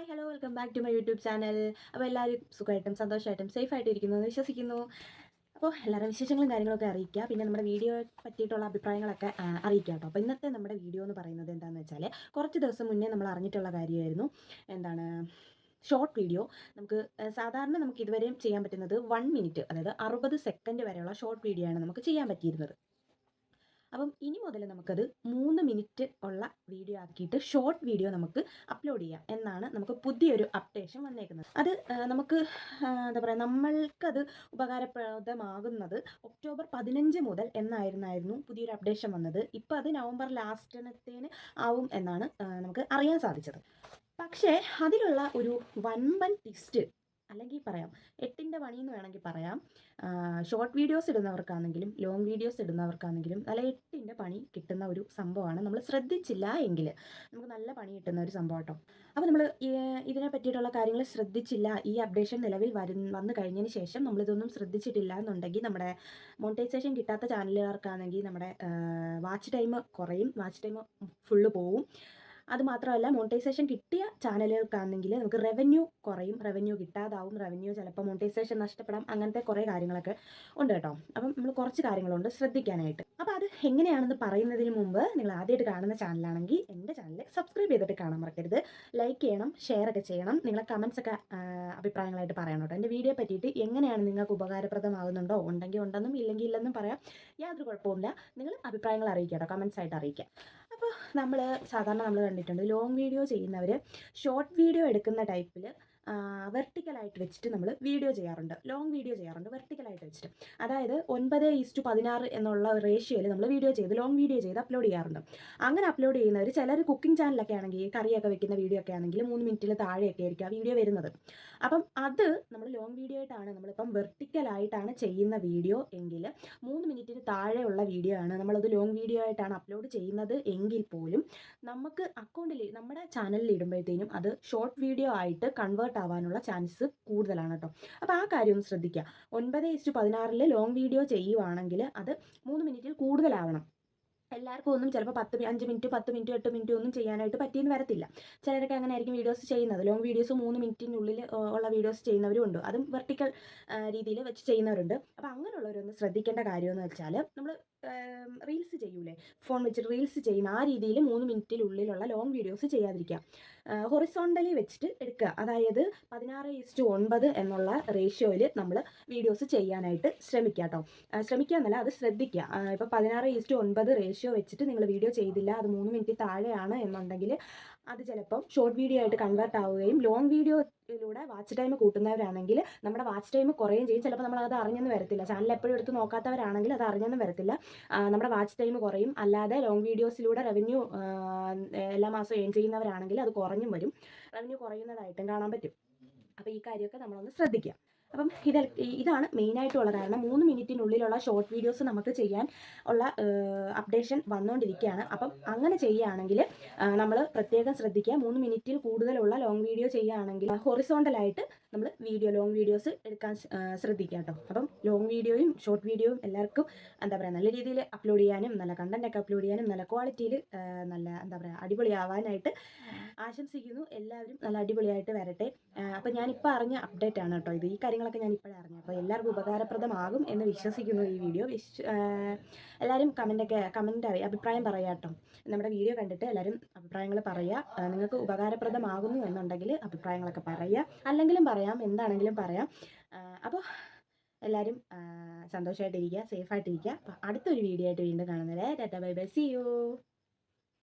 Hi hello welcome back to my YouTube channel അപ്പോൾ എല്ലാവരും സുഖമായിട്ടും സന്തോഷമായിട്ടും safe ആയിട്ട് ഇരിക്കുന്നു എന്ന് വിശ്വസിക്കുന്നു. അപ്പോൾ എല്ലാവരും വിശേഷങ്ങളും കാര്യങ്ങളൊക്കെ അറിയിക്കുക. പിന്നെ നമ്മുടെ വീഡിയോയെ പറ്റിയിട്ടുള്ള അഭിപ്രായങ്ങളൊക്കെ അറിയിക്കുക കേട്ടോ. അപ്പോൾ ഇന്നത്തെ നമ്മുടെ വീഡിയോ എന്ന് പറയുന്നത് എന്താണെന്ന് വെച്ചാൽ കുറച്ച് ദിവസം മുന്നേ നമ്മൾ അറിഞ്ഞിട്ടുള്ള കാര്യമായിരുന്നു. എന്താണ് ഷോർട്ട് വീഡിയോ നമുക്ക് സാധാരണ നമുക്ക് ഇതുവരെയും ചെയ്യാൻ പറ്റുന്നത് വൺ മിനിറ്റ് അതായത് അറുപത് സെക്കൻഡ് വരെയുള്ള ഷോർട്ട് വീഡിയോ ആണ് നമുക്ക് ചെയ്യാൻ പറ്റിയിരുന്നത്. അപ്പം ഇനി മുതൽ നമുക്കത് മൂന്ന് മിനിറ്റ് ഉള്ള വീഡിയോ ആക്കിയിട്ട് ഷോർട്ട് വീഡിയോ നമുക്ക് അപ്ലോഡ് ചെയ്യാം. എന്നാണ് നമുക്ക് പുതിയൊരു അപ്ഡേഷൻ വന്നേക്കുന്നത്. അത് നമുക്ക് എന്താ പറയുക നമ്മൾക്കത് ഉപകാരപ്രദമാകുന്നത് ഒക്ടോബർ പതിനഞ്ച് മുതൽ എന്നായിരുന്നായിരുന്നു പുതിയൊരു അപ്ഡേഷൻ വന്നത്. ഇപ്പോൾ അത് നവംബർ ലാസ്റ്റിനത്തേന് ആവും എന്നാണ് നമുക്ക് അറിയാൻ സാധിച്ചത്. പക്ഷേ അതിലുള്ള ഒരു വൻപൻ ട്വിസ്റ്റ് അല്ലെങ്കിൽ പറയാം. എട്ടിന്റെ പണി എന്ന് വേണമെങ്കിൽ പറയാം ഷോർട്ട് വീഡിയോസ് ഇടുന്നവർക്കാണെങ്കിലും ലോങ് വീഡിയോസ് ഇടുന്നവർക്കാണെങ്കിലും നല്ല എട്ടിന്റെ പണി കിട്ടുന്ന ഒരു സംഭവമാണ്. നമ്മൾ ശ്രദ്ധിച്ചില്ല എങ്കിൽ നമുക്ക് നല്ല പണി കിട്ടുന്ന ഒരു സംഭവം കേട്ടോ. അപ്പോൾ നമ്മൾ ഇതിനെ പറ്റിയിട്ടുള്ള കാര്യങ്ങൾ ശ്രദ്ധിച്ചില്ല ഈ അപ്ഡേഷൻ നിലവിൽ വരു വന്നു കഴിഞ്ഞതിന് ശേഷം നമ്മളിതൊന്നും ശ്രദ്ധിച്ചിട്ടില്ല എന്നുണ്ടെങ്കിൽ നമ്മുടെ മോണിറ്റൈസേഷൻ കിട്ടാത്ത ചാനലുകാർക്കാണെങ്കിൽ നമ്മുടെ വാച്ച് ടൈം കുറയും. വാച്ച് ടൈം ഫുള്ള് പോവും. അത് മാത്രമല്ല മോണിറ്റൈസേഷൻ കിട്ടിയ ചാനലുകൾക്കാണെങ്കിൽ നമുക്ക് റവന്യൂ കുറയും റവന്യൂ കിട്ടാതാവും റവന്യൂ ചിലപ്പോൾ മോണിറ്റൈസേഷൻ നഷ്ടപ്പെടാം അങ്ങനത്തെ കുറേ കാര്യങ്ങളൊക്കെ ഉണ്ട് കേട്ടോ. അപ്പം നമ്മൾ കുറച്ച് കാര്യങ്ങളുണ്ട് ശ്രദ്ധിക്കാനായിട്ട്. അപ്പോൾ അത് എങ്ങനെയാണെന്ന് പറയുന്നതിന് മുമ്പ് നിങ്ങൾ ആദ്യമായിട്ട് കാണുന്ന ചാനലാണെങ്കിൽ എന്റെ ചാനൽ സബ്സ്ക്രൈബ് ചെയ്തിട്ട് കാണാൻ മറക്കരുത്. ലൈക്ക് ചെയ്യണം ഷെയർ ഒക്കെ ചെയ്യണം. നിങ്ങളെ കമൻസ് ഒക്കെ അഭിപ്രായങ്ങളായിട്ട് പറയണം കേട്ടോ. എന്റെ വീഡിയോ പറ്റിയിട്ട് എങ്ങനെയാണ് നിങ്ങൾക്ക് ഉപകാരപ്രദമാകുന്നുണ്ടോ? ഉണ്ടെങ്കിൽ ഉണ്ടെന്നും ഇല്ലെങ്കിൽ ഇല്ലെന്നും പറയാം. യാതൊരു കുഴപ്പമില്ല നിങ്ങൾ അഭിപ്രായങ്ങൾ അറിയിക്കുക കേട്ടോ. കമൻസ് ആയിട്ട് അറിയിക്കുക. അപ്പോൾ നമ്മൾ സാധാരണ നമ്മൾ കണ്ടിട്ടുണ്ട് ലോങ് വീഡിയോ ചെയ്യുന്നവർ ഷോർട്ട് വീഡിയോ എടുക്കുന്ന ടൈപ്പിൽ വെർട്ടിക്കലായിട്ട് വെച്ചിട്ട് നമ്മൾ വീഡിയോ ചെയ്യാറുണ്ട്. ലോങ് വീഡിയോ ചെയ്യാറുണ്ട് വെർട്ടിക്കലായിട്ട് വെച്ചിട്ട്. അതായത് ഒൻപത് ഈസ്റ്റു പതിനാറ് എന്നുള്ള റേഷ്യോയിൽ നമ്മൾ വീഡിയോ ചെയ്ത് ലോങ് വീഡിയോ ചെയ്ത് അപ്ലോഡ് ചെയ്യാറുണ്ട്. അങ്ങനെ അപ്ലോഡ് ചെയ്യുന്നവർ ചിലർ കുക്കിംഗ് ചാനലൊക്കെ ആണെങ്കിൽ കറിയൊക്കെ വെക്കുന്ന വീഡിയോ ഒക്കെ ആണെങ്കിൽ മൂന്ന് മിനിറ്റിൽ താഴെയൊക്കെ ആയിരിക്കും ആ വീഡിയോ വരുന്നത്. അപ്പം അത് നമ്മൾ ലോങ് വീഡിയോ ആയിട്ടാണ് നമ്മളിപ്പം വെർട്ടിക്കലായിട്ടാണ് ചെയ്യുന്ന വീഡിയോ എങ്കിൽ മൂന്ന് മിനിറ്റിന് താഴെയുള്ള വീഡിയോ ആണ് നമ്മളത് ലോങ് വീഡിയോ ആയിട്ടാണ് അപ്ലോഡ് ചെയ്യുന്നത് എങ്കിൽ പോലും നമുക്ക് അക്കൗണ്ടിൽ നമ്മുടെ ചാനലിൽ ഇടുമ്പോഴത്തേനും അത് ഷോർട്ട് വീഡിയോ ആയിട്ട് കൺവേർട്ട് ആവാനുള്ള ചാൻസ് കൂടുതലാണ് കേട്ടോ അപ്പോൾ ആ കാര്യം ഒന്ന് ശ്രദ്ധിക്കുക ഒൻപത് ഇസ്റ്റു പതിനാറിൽ ലോങ് വീഡിയോ ചെയ്യുവാണെങ്കിൽ അത് മൂന്ന് മിനിറ്റിൽ കൂടുതലാവണം. എല്ലാവർക്കും ഒന്നും ചിലപ്പോൾ പത്ത് അഞ്ച് മിനിറ്റ് പത്ത് മിനിറ്റ് എട്ട് മിനിറ്റ് ഒന്നും ചെയ്യാനായിട്ട് പറ്റിയെന്ന് വരത്തില്ല. ചിലരൊക്കെ അങ്ങനെ ആയിരിക്കും വീഡിയോസ് ചെയ്യുന്നത്. ലോങ് വീഡിയോസ് മൂന്ന് മിനിറ്റിനുള്ളിൽ ഉള്ള വീഡിയോസ് ചെയ്യുന്നവരും ഉണ്ട്. അതും വെർട്ടിക്കൽ രീതിയിൽ വെച്ച് ചെയ്യുന്നവരുണ്ട്. അപ്പോൾ അങ്ങനെയുള്ളവരൊന്ന് ശ്രദ്ധിക്കേണ്ട കാര്യമെന്ന് വെച്ചാൽ നമ്മൾ റീൽസ് ചെയ്യൂലേ? ഫോൺ വെച്ചിട്ട് റീൽസ് ചെയ്യുന്ന ആ രീതിയിൽ മൂന്ന് മിനിറ്റിനുള്ളിലുള്ള ലോങ് വീഡിയോസ് ചെയ്യാതിരിക്കുക ഹൊറിസോണ്ടലി വെച്ചിട്ട് എടുക്കുക. അതായത് പതിനാറ് ഈസ്റ്റ് ഒൻപത് എന്നുള്ള റേഷ്യോയിൽ നമ്മൾ വീഡിയോസ് ചെയ്യാനായിട്ട് ശ്രമിക്കുക കേട്ടോ ശ്രമിക്കുക എന്നല്ല അത് ശ്രദ്ധിക്കുക. ഇപ്പോൾ പതിനാറ് ഈസ്റ്റ് ഒൻപത് റേഷ്യോ വെച്ചിട്ട് നിങ്ങൾ വീഡിയോ ചെയ്തില്ല അത് മൂന്ന് മിനിറ്റ് താഴെയാണ് എന്നുണ്ടെങ്കിൽ അത് ചിലപ്പം ഷോർട്ട് വീഡിയോ ആയിട്ട് കൺവേർട്ട് ആവുകയും ലോങ് വീഡിയോ ിലൂടെ വാച്ച് ടൈം കൂട്ടുന്നവരാണെങ്കിൽ നമ്മുടെ വാച്ച് ടൈം കുറയും ചെയ്യും. ചിലപ്പോൾ നമ്മൾ അത് അറിഞ്ഞെന്ന് വരത്തില്ല. ചാനൽ എപ്പോഴും എടുത്ത് നോക്കാത്തവരാണെങ്കിൽ അത് അറിഞ്ഞെന്ന് വരത്തില്ല. നമ്മുടെ വാച്ച് ടൈം കുറയും. അല്ലാതെ ലോങ് വീഡിയോസിലൂടെ റവന്യൂ എല്ലാ മാസവും ഏൺ ചെയ്യുന്നവരാണെങ്കിൽ അത് കുറഞ്ഞും വരും. റവന്യൂ കുറയുന്നതായിട്ടും കാണാൻ പറ്റും. അപ്പോൾ ഈ കാര്യമൊക്കെ നമ്മളൊന്ന് ശ്രദ്ധിക്കുക. അപ്പം ഇത് ഇതാണ് മെയിനായിട്ടുള്ള കാരണം മൂന്ന് മിനിറ്റിനുള്ളിലുള്ള ഷോർട്ട് വീഡിയോസ് നമുക്ക് ചെയ്യാൻ ഉള്ള അപ്ഡേഷൻ വന്നുകൊണ്ടിരിക്കുകയാണ് അപ്പം അങ്ങനെ ചെയ്യുകയാണെങ്കിൽ നമ്മൾ പ്രത്യേകം ശ്രദ്ധിക്കുക. മൂന്ന് മിനിറ്റിൽ കൂടുതലുള്ള ലോങ് വീഡിയോ ചെയ്യുകയാണെങ്കിൽ ഹൊറിസോണ്ടലായിട്ട് നമ്മൾ വീഡിയോ ലോങ് വീഡിയോസ് എടുക്കാൻ ശ്രദ്ധിക്കുക കേട്ടോ അപ്പം ലോങ് വീഡിയോയും ഷോർട്ട് വീഡിയോയും എല്ലാവർക്കും എന്താ പറയുക നല്ല രീതിയിൽ അപ്ലോഡ് ചെയ്യാനും നല്ല കണ്ടന്റ് ഒക്കെ അപ്ലോഡ് ചെയ്യാനും നല്ല ക്വാളിറ്റിയിൽ നല്ല എന്താ പറയുക അടിപൊളിയാവാനായിട്ട് ആശംസിക്കുന്നു. എല്ലാവരും നല്ല അടിപൊളിയായിട്ട് വരട്ടെ. അപ്പം ഞാനിപ്പോൾ അറിഞ്ഞ അപ്ഡേറ്റ് ആണ് കേട്ടോ ഇത്. ഈ കാര്യങ്ങളൊക്കെ ഞാൻ ഇപ്പോഴേ അറിഞ്ഞു അപ്പോൾ എല്ലാവർക്കും ഉപകാരപ്രദമാകും എന്ന് വിശ്വസിക്കുന്നു ഈ വീഡിയോ എല്ലാവരും കമന്റൊക്കെ കമന്റ് അറിയാം അഭിപ്രായം പറയാം കേട്ടോ നമ്മുടെ വീഡിയോ കണ്ടിട്ട് എല്ലാവരും അഭിപ്രായങ്ങൾ പറയുക നിങ്ങൾക്ക് ഉപകാരപ്രദമാകുന്നു എന്നുണ്ടെങ്കിൽ അഭിപ്രായങ്ങളൊക്കെ പറയുക അല്ലെങ്കിലും പറയാം എന്താണെങ്കിലും പറയാം. അപ്പോൾ എല്ലാവരും സന്തോഷമായിട്ടിരിക്കുക സേഫായിട്ടിരിക്കുക. അപ്പോൾ അടുത്തൊരു വീഡിയോ ആയിട്ട് വീണ്ടും കാണുന്നത് tata bye bye see you.